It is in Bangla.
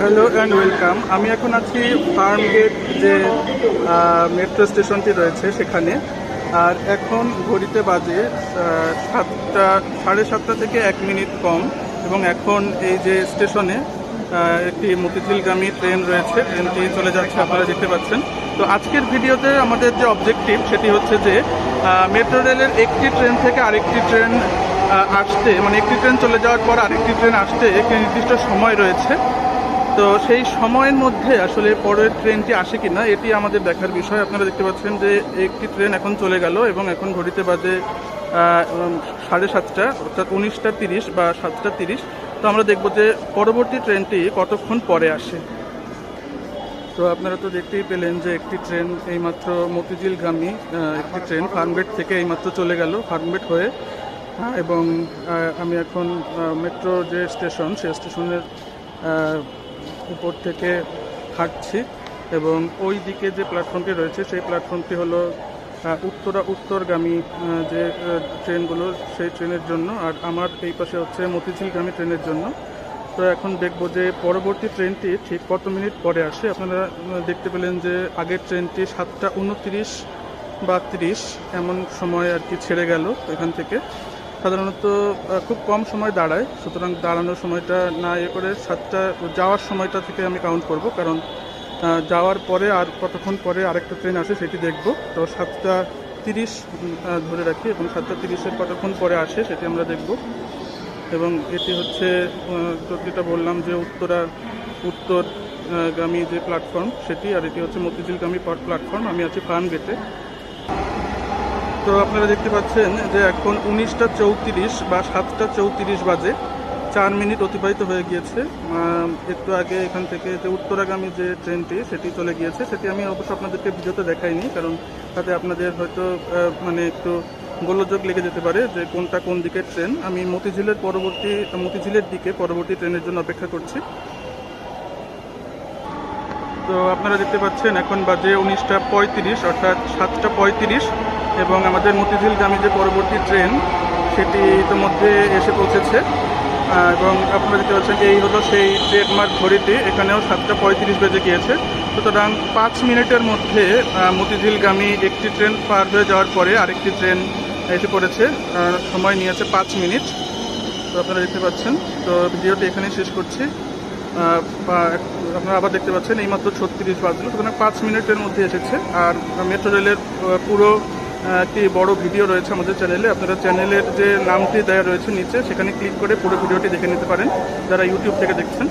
হ্যালো অ্যান্ড ওয়েলকাম আমি এখন আছি ফার্ম গেট যে মেট্রো স্টেশনটি রয়েছে সেখানে। আর এখন ঘড়িতে বাজে সাতটা, সাড়ে সাতটা থেকে এক মিনিট কম। এবং এখন এই যে স্টেশনে একটি মতিঝিলগামী ট্রেন রয়েছে। ট্রেনটি চলে যাচ্ছে, আপনারা দেখতে পাচ্ছেন। তো আজকের ভিডিওতে আমাদের যে অবজেক্টিভ সেটি হচ্ছে যে মেট্রো রেলের একটি ট্রেন থেকে আরেকটি ট্রেন আসতে মানে একটি ট্রেন চলে যাওয়ার পর আরেকটি ট্রেন আসতে একটি নির্দিষ্ট সময় রয়েছে। তো সেই সময়ের মধ্যে আসলে পরের ট্রেনটি আসে কি না এটি আমাদের দেখার বিষয়। আপনারা দেখতে পাচ্ছেন যে একটি ট্রেন এখন চলে গেল এবং এখন ঘড়িতে বাজে সাড়ে সাতটা অর্থাৎ উনিশটা তিরিশ বা সাতটা তিরিশ। তো আমরা দেখব যে পরবর্তী ট্রেনটি কতক্ষণ পরে আসে। তো আপনারা তো দেখতেই পেলেন যে একটি ট্রেন এইমাত্র মতিঝিলগামী একটি ট্রেন ফার্মগেট থেকে এইমাত্র চলে গেল। ফার্মগেট হ্যাঁ, এবং আমি এখন মেট্রো যে স্টেশন সেই স্টেশনের উপর থেকে হাঁটছি এবং ওই দিকে যে প্ল্যাটফর্মটি রয়েছে, সেই প্ল্যাটফর্মটি হলো উত্তরা উত্তরগামী যে ট্রেনগুলো, সেই ট্রেনের জন্য। আর আমার এই পাশে হচ্ছে মতিঝিলগামী ট্রেনের জন্য। তো এখন দেখব যে পরবর্তী ট্রেনটি ঠিক কত মিনিট পরে আসে। আপনারা দেখতে পেলেন যে আগের ট্রেনটি সাতটা উনত্রিশ বা এমন সময় আর কি ছেড়ে গেল এখান থেকে। সাধারণত খুব কম সময় দাঁড়ায়। সুতরাং দাঁড়ানোর সময়টা না ইয়ে করে সাতটা, যাওয়ার সময়টা থেকে আমি কাউন্ট করব। কারণ যাওয়ার পরে আর কতক্ষণ পরে আরেকটা ট্রেন আসে সেটি দেখব। তো সাতটা তিরিশ ধরে রাখি এবং সাতটা তিরিশের কতক্ষণ পরে আসে সেটি আমরা দেখব। এবং এটি হচ্ছে যেটা বললাম যে উত্তরা, উত্তরগামী যে প্ল্যাটফর্ম সেটি, আর এটি হচ্ছে মতিঝিলগামী প্ল্যাটফর্ম আমি আছি ফার্ম গেটে তো আপনারা দেখতে পাচ্ছেন যে এখন উনিশটা চৌত্রিশ বা সাতটা চৌত্রিশ বাজে। চার মিনিট অতিবাহিত হয়ে গিয়েছে। একটু আগে এখান থেকে যে উত্তরাগামী যে ট্রেনটি, সেটি চলে গিয়েছে। সেটি আমি অবশ্য আপনাদেরকে ভিডিওতে দেখাইনি, কারণ তাতে আপনাদের হয়তো মানে একটু গোলযোগ লেগে যেতে পারে যে কোনটা কোন দিকের ট্রেন। আমি মতিঝিলের পরবর্তী, মতিঝিলের দিকে পরবর্তী ট্রেনের জন্য অপেক্ষা করছি। তো আপনারা দেখতে পাচ্ছেন এখন বাজে উনিশটা পঁয়ত্রিশ, অর্থাৎ সাতটা পঁয়ত্রিশ। এবং আমাদের মতিঝিলগামী যে পরবর্তী ট্রেন, সেটি ইতিমধ্যে এসে পৌঁছেছে। এবং আপনারা দেখতে পাচ্ছেন এই হলো সেই ট্রেডমার্ক ঘড়িটি। এখানেও সাতটা পঁয়ত্রিশ বেজে গিয়েছে। সুতরাং পাঁচ মিনিটের মধ্যে মতিঝিলগামী একটি ট্রেন পার হয়ে যাওয়ার পরে আরেকটি ট্রেন এসে পড়েছে। সময় নিয়েছে পাঁচ মিনিট। তো আপনারা দেখতে পাচ্ছেন। তো ভিডিওটি এখানেই শেষ করছি। আপনারা আবার দেখতে পাচ্ছেন, এইমাত্র ছত্রিশ বাজলো। সুতরাং পাঁচ মিনিটের মধ্যে এসেছে। আর মেট্রো রেলের পুরো একটি বড় ভিডিও রয়েছে আমাদের চ্যানেলে আপনারা চ্যানেলের যে নামটি দেওয়া রয়েছে নিচে, সেখানে ক্লিক করে পুরো ভিডিওটি দেখে নিতে পারেন। যারা ইউটিউব থেকে দেখছেন।